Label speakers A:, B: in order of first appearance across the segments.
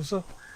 A: కూర్చో ఏ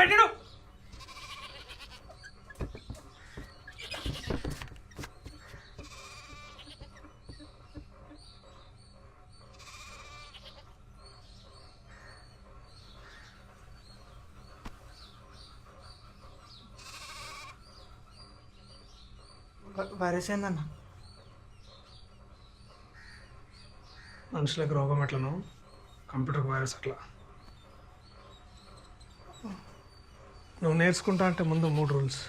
A: పెట్టాడు.
B: వైరస్ ఏందన్న
A: మనుషులకు రోగం ఎట్లనో కంప్యూటర్ వైరస్ అట్లా. నువ్వు నేర్చుకుంటా అంటే ముందు మూడు రూల్స్.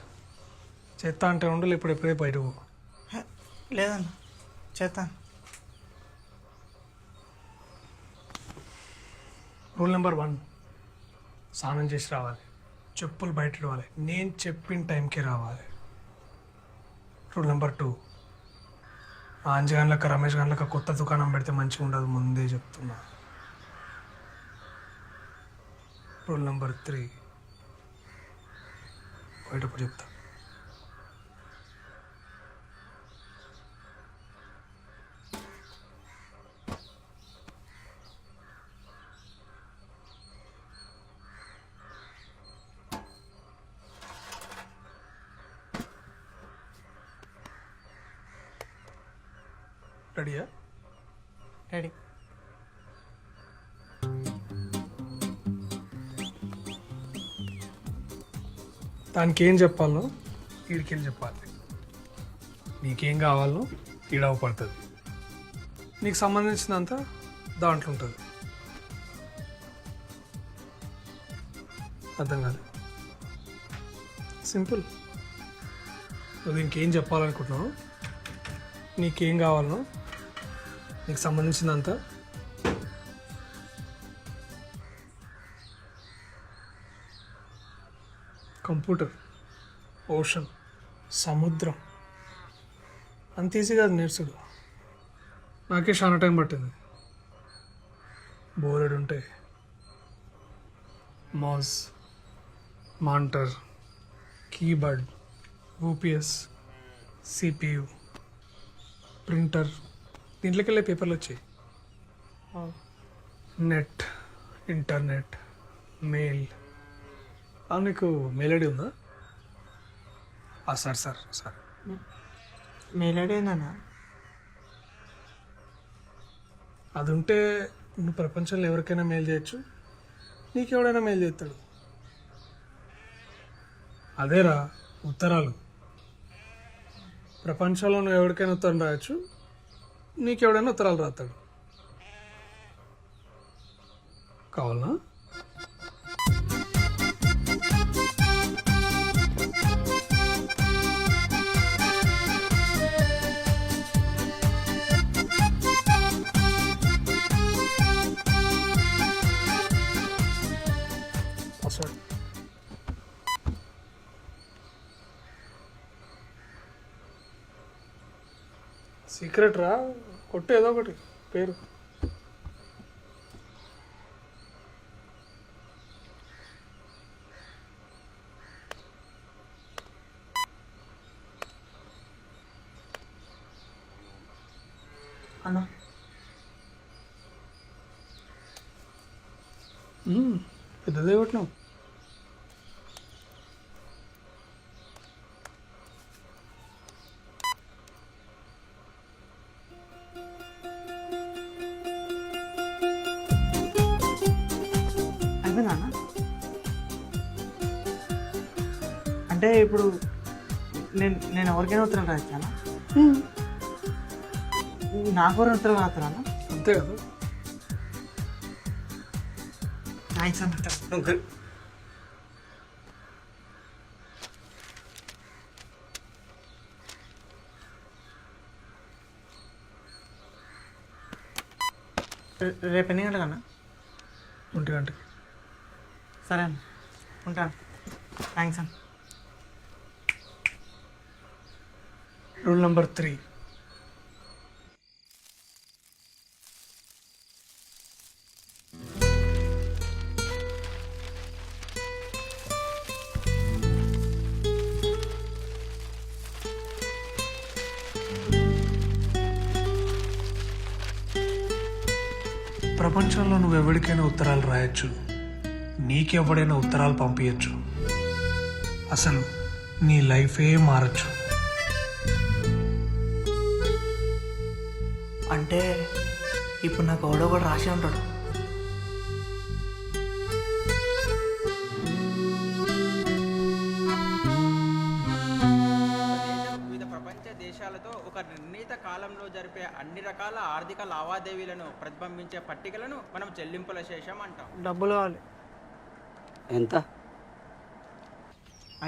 A: చేస్తా అంటే ఉండాలి ఇప్పుడు ఎప్పుడే బయట పో
B: లేదన్న. చేస్తాను
A: రూల్ నెంబర్ వన్ స్నానం చేసి రావాలి. చెప్పులు బయట ఇడవాలి. నేను చెప్పిన టైంకి రావాలి. Rule number two Anji Ramesh గంటలక కొత్త దుకాణం పెడితే మంచిగా ఉండదు ముందే చెప్తున్నా. రూల్ నెంబర్ త్రీ బయటప్పుడు చెప్తా రెడీయా
B: రెడీ
A: దానికి ఏం చెప్పాలో వీడికెళ్ళి చెప్పాలి? నీకేం కావాలో ఈడవ పడుతుంది నీకు సంబంధించినంత దాంట్లో ఉంటుంది. అర్థం కాదు సింపుల్. నువ్వు ఇంకేం చెప్పాలనుకుంటున్నావు నీకేం కావాలనో నీకు సంబంధించినంత కంప్యూటర్ ఓషన్ సముద్రం. అంత ఈజీ కాదు నేర్చుడు. నాకే చాలా టైం పట్టింది. బోలెడ్ ఉంటాయి. Mouse monitor keyboard UPS CPU printer. దీంట్లోకి వెళ్ళే పేపర్లు వచ్చాయి. Net internet mail. నీకు మెయిల్ ఐడి ఉందా? ఆ, sir sir sir.
B: Mail ID ఏందన్న
A: అది ఉంటే నువ్వు ప్రపంచంలో ఎవరికైనా మెయిల్ చేయొచ్చు. నీకు ఎవడైనా మెయిల్ చేస్తాడు. అదేరా ఉత్తరాలు. ప్రపంచంలో నువ్వు ఎవరికైనా ఉత్తరం రాయొచ్చు. నీకు ఎవడైనా ఉత్తరాలు రాస్తాడు. కావాలనా? సీక్రెట్ రా కొట్టు ఏదో ఒకటి. పేరు.
B: ఇప్పుడు నేను నేను ఎవరికైనా ఉత్తరం రాస్తానా? నాకు ఎవరైనా ఉత్తరం రాస్తారా? అన్న
A: అంతే. కదా
B: థ్యాంక్స్ రేపు ఎన్ని గంటలకన్నా?
A: ఒంటి గంటకి.
B: సరే అన్న. ఉంటాను థ్యాంక్స్ అన్న.
A: Rule number three. ప్రపంచంలో నువ్వు ఎవరికైనా ఉత్తరాలు రాయొచ్చు. నీకెవడైనా ఉత్తరాలు పంపించచ్చు అసలు నీ లైఫే మారచ్చు.
B: అంటే ఇప్పుడు నాకు ఎవడో కూడా రాసి ఉంటాడు.
C: దేశం వివిధ ప్రపంచ దేశాలతో ఒక నిర్ణీత కాలంలో జరిపే అన్ని రకాల ఆర్థిక లావాదేవీలను ప్రతిబింబించే పట్టికలను మనం చెల్లింపుల శేషం అంటాం.
B: డబ్బులు కావాలి.
D: ఎంత?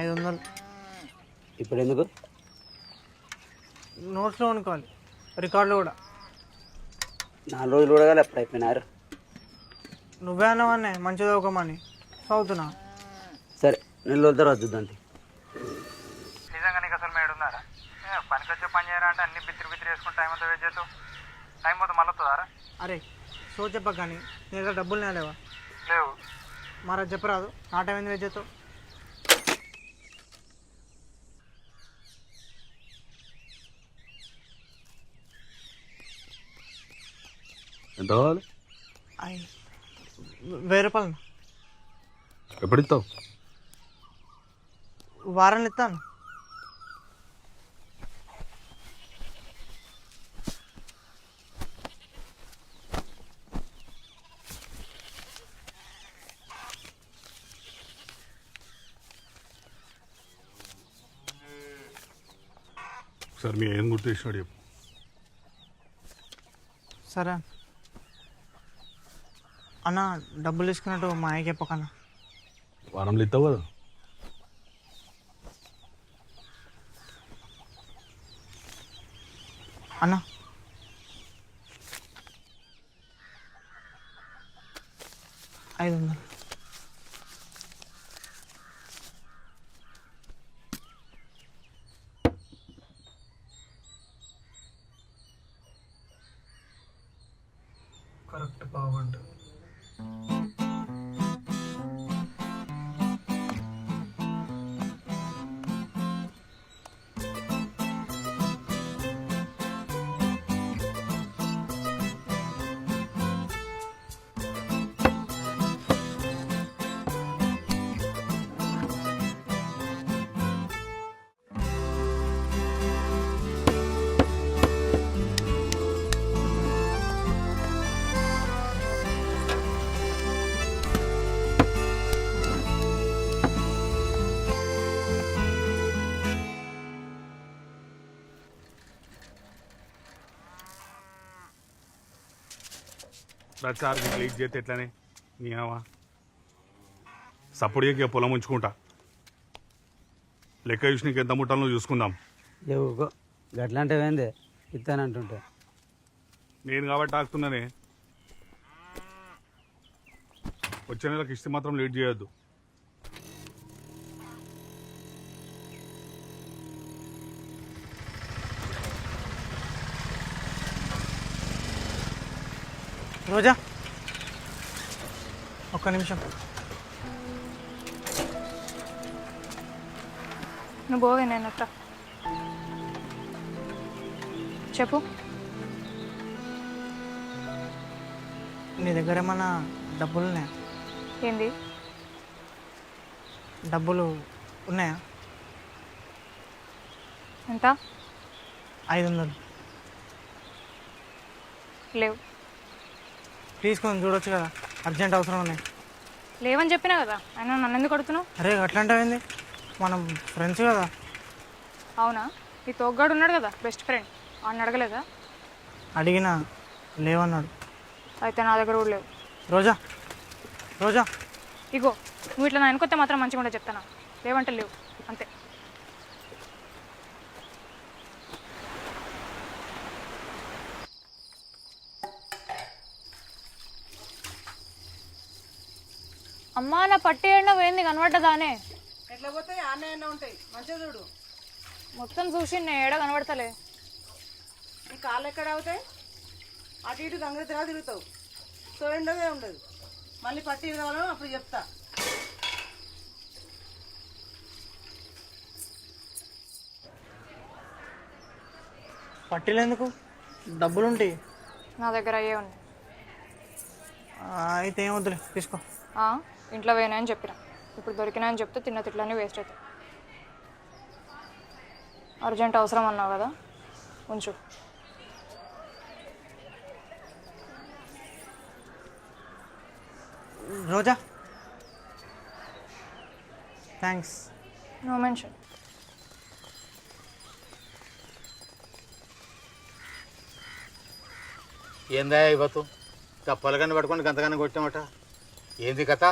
B: ఐదు వందలు
D: ఇప్పుడు ఎందుకు
B: నోట్స్లో కొనుక్కోవాలి రికార్డులు కూడా.
D: నాలుగు రోజులు కూడా కాలే ఎప్పుడు అయిపోయినారు.
B: నువ్వే అన్నావన్నే మంచి చదువుకోమని. చదువుతున్నా.
D: సరే నెల రోజుల తర్వాత చూద్దాం
E: నిజంగా నీకు అసలు మేడు ఉందారా పనికి వచ్చే పని చేయరా అంటే అన్ని బిత్తిరి బిత్తిరి వేసుకుని టైం అంతా వెయిట్ చేస్తావు. టైం మొత్తం మళ్ళీ వస్తుందారా?
B: అరే సో చెప్పక కానీ నీ దగ్గర డబ్బులు నేలేవా
E: లేవు?
B: మరి అది చెప్పరాదు నా టైం ఎందుకు చేస్తావు?
F: ఎంత కావాలి?
B: వెయ్యి రూపాయలు
F: ఎప్పుడు ఇస్తావు?
B: వారాన్ని ఇస్తాను.
F: సార్ మీ ఏం గుర్తు చేసినాడు చెప్పు.
B: సరే. అన్న డబ్బులు తీసుకున్నట్టు మా అయ్యకి చెప్పకన్నా.
F: వారంలో ఇస్తావు కదా.
B: అన్న. ఐదు వందలు.
F: సార్ మీకు లీక్ చేస్తే ఎట్లనే? నీ ఏమా సపోర్ట్ ఇక పొలం ఉంచుకుంటా. లెక్క చూసి నీకు ఎంత ముట్టాలో చూసుకుందాం.
D: లేవు గట్లంటే ఏందే? ఇస్తానంటుంటే
F: నేను కాబట్టి ఆకుతున్నానే వచ్చే నెలకు ఇస్తే మాత్రం లేట్ చేయొద్దు.
B: రోజా ఒక్క నిమిషం.
G: నువ్వు పోవే నేను చెప్పు.
B: నీ దగ్గర ఏమన్నా డబ్బులు ఉన్నాయా?
G: ఏంది?
B: డబ్బులు ఉన్నాయా?
G: ఎంత?
B: ఐదు వందలు.
G: లేవు.
B: ప్లీజ్ కొంచెం చూడొచ్చు కదా. అర్జెంట్ అవసరం ఉన్నాయి.
G: లేవని చెప్పినా కదా అయినా నన్ను ఎందుకు అడుగుతున్నావు?
B: అరే అట్లాంటివి మనం ఫ్రెండ్స్ కదా.
G: అవునా? నీ తోగ్గాడు ఉన్నాడు కదా బెస్ట్ ఫ్రెండ్ వాడిని అడగలేదా?
B: అడిగినా లేవన్నాడు.
G: అయితే నా దగ్గర కూడా లేవు.
B: రోజా రోజా.
G: ఇగో నువ్వు ఇట్లా నా వెనుకొస్తే మాత్రం మంచిగా ఉంటే చెప్తాను? లేవంటే లేవు. అంతే. అమ్మా నా పట్టి ఎండ పోయింది కనబడ్డదానే.
H: ఎట్లా పోతాయి? ఆన్లైన్ ఉంటాయి? మంచిగా చూడు.
G: మొత్తం చూసి నేను ఏడ కనబడతలే.
H: నీ కాళ్ళు ఎక్కడ అవుతాయి? అటు ఇటు గంగతిరా తిరుగుతావు. సో ఉండదే ఉండదు. మళ్ళీ పట్టి కావాలో అప్పుడు చెప్తా.
B: పట్టీలు ఎందుకు డబ్బులు ఉంటాయి
G: నా దగ్గర అయ్యే ఉన్నాయి.
B: ఆ, అయితే ఏం వద్దులే తీసుకో.
G: ఇంట్లో పోయినాయని చెప్పిన. ఇప్పుడు దొరికినాయని చెప్తే తిన్న తిట్లన్నీ వేస్ట్ అవుతాయి. అర్జెంట్ అవసరం అన్నావు కదా? ఉంచు.
B: రోజా? థ్యాంక్స్
G: నో మెన్షన్
I: ఏందా ఇవ్వతు పొలగన్ని పట్టుకొని గంతగానే కొట్టామట ఏంది కథ?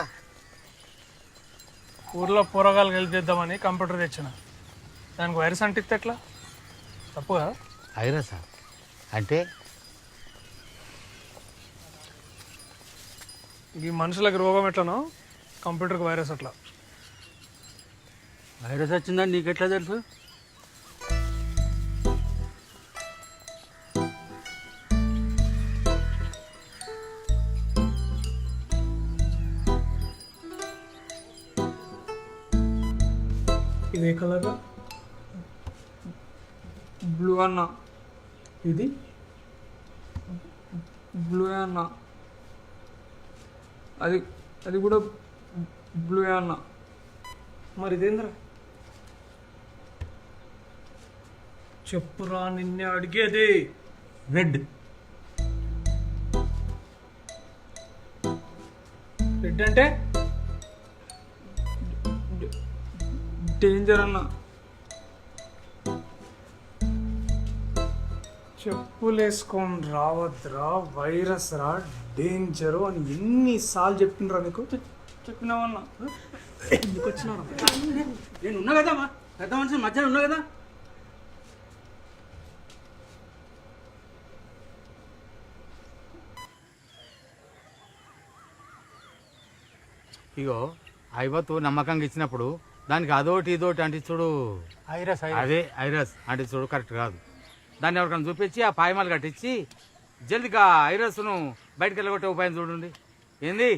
A: ఊర్లో పూరగాలు హెల్ప్ చేద్దామని కంప్యూటర్ తెచ్చిన. దానికి వైరస్ అంటిస్తే ఎట్లా? తప్పు కదా?
I: ఐరసా అంటే?
A: ఈ మనుషులకు రోగం ఎట్లనో కంప్యూటర్కి వైరస్ అట్లా.
D: వైరస్ వచ్చిందని నీకెట్లా తెలుసు?
A: కలర్?
B: బ్లూ అన్న.
A: ఇది?
B: బ్లూ అన్న. అది అది కూడా బ్లూ అన్న.
A: మరి ఇదేంద్రా? చెప్పురా నిన్నే అడిగేది.
B: రెడ్
A: రెడ్ అంటే?
B: డేంజర్ అన్న
A: చెప్పులేసుకొని రావద్దురా వైరస్ రా డేంజరు అని ఎన్నిసార్లు చెప్పిండ్రా నీకు?
B: చెప్పినావన్నా?
A: ఎందుకు వచ్చినారా
D: నేను ఉన్నా కదా మా పెద్ద మనిషి మధ్యాహ్నం ఉన్నా కదా?
I: ఇగో ఐవత్తు నమ్మకంగా ఇచ్చినప్పుడు దానికి అదోటి ఇదోటి అంటే చూడు.
B: ఐరస్
I: అదే ఐరస్ అంటే చూడు కరెక్ట్ కాదు. దాన్ని ఎవరికైనా చూపించి ఆ పాయమాలు కట్టించి జల్దిగా ఐరస్ను బయటకు వెళ్ళగొట్టే ఉపాయం చూడండి. ఏంది?